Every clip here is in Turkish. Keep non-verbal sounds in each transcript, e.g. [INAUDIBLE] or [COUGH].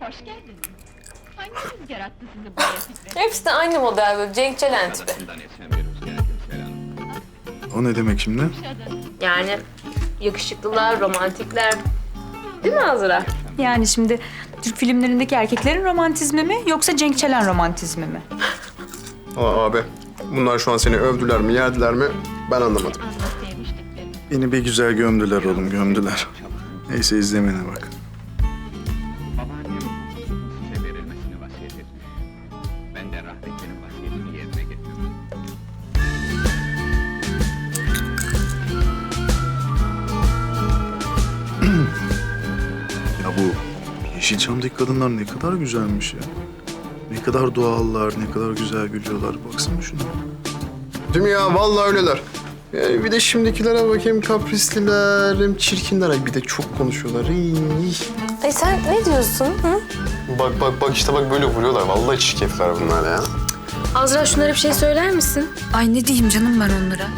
Hoş geldiniz. Hangi rüzgar attı sizi buraya Fikret? Hepsi de aynı model böyle Cenk Çelen tipi. O ne demek şimdi? Yani yakışıklılar, romantikler. Değil mi Azra? Yani şimdi Türk filmlerindeki erkeklerin romantizmi mi yoksa Cenk Çelen romantizmi mi? Aa, abi bunlar şu an seni övdüler mi yerdiler mi ben anlamadım. Beni bir güzel gömdüler oğlum gömdüler. Neyse izlemene bak. Bu Yeşilçam'daki kadınlar ne kadar güzelmiş ya. Ne kadar doğallar, ne kadar güzel gülüyorlar. Baksana şuna. Değil mi ya? Vallahi öyleler. Yani bir de şimdikilere bakayım kaprisliler, hem çirkinler. Ay bir de çok konuşuyorlar. İy. Ay sen ne diyorsun? Hı? Bak bak bak işte bak böyle vuruyorlar. Vallahi çirkefler bunlar ya. Azra şunlara bir şey söyler misin? Ay ne diyeyim canım ben onlara.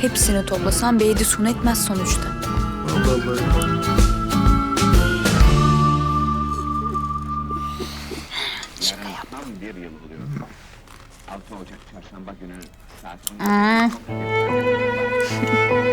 Hepsini toplasan beydi sun etmez sonuçta. Allah Allah. Tam bir yıl oluyor. 6 Ocak çarşamba günü saat 10'da. [LAUGHS]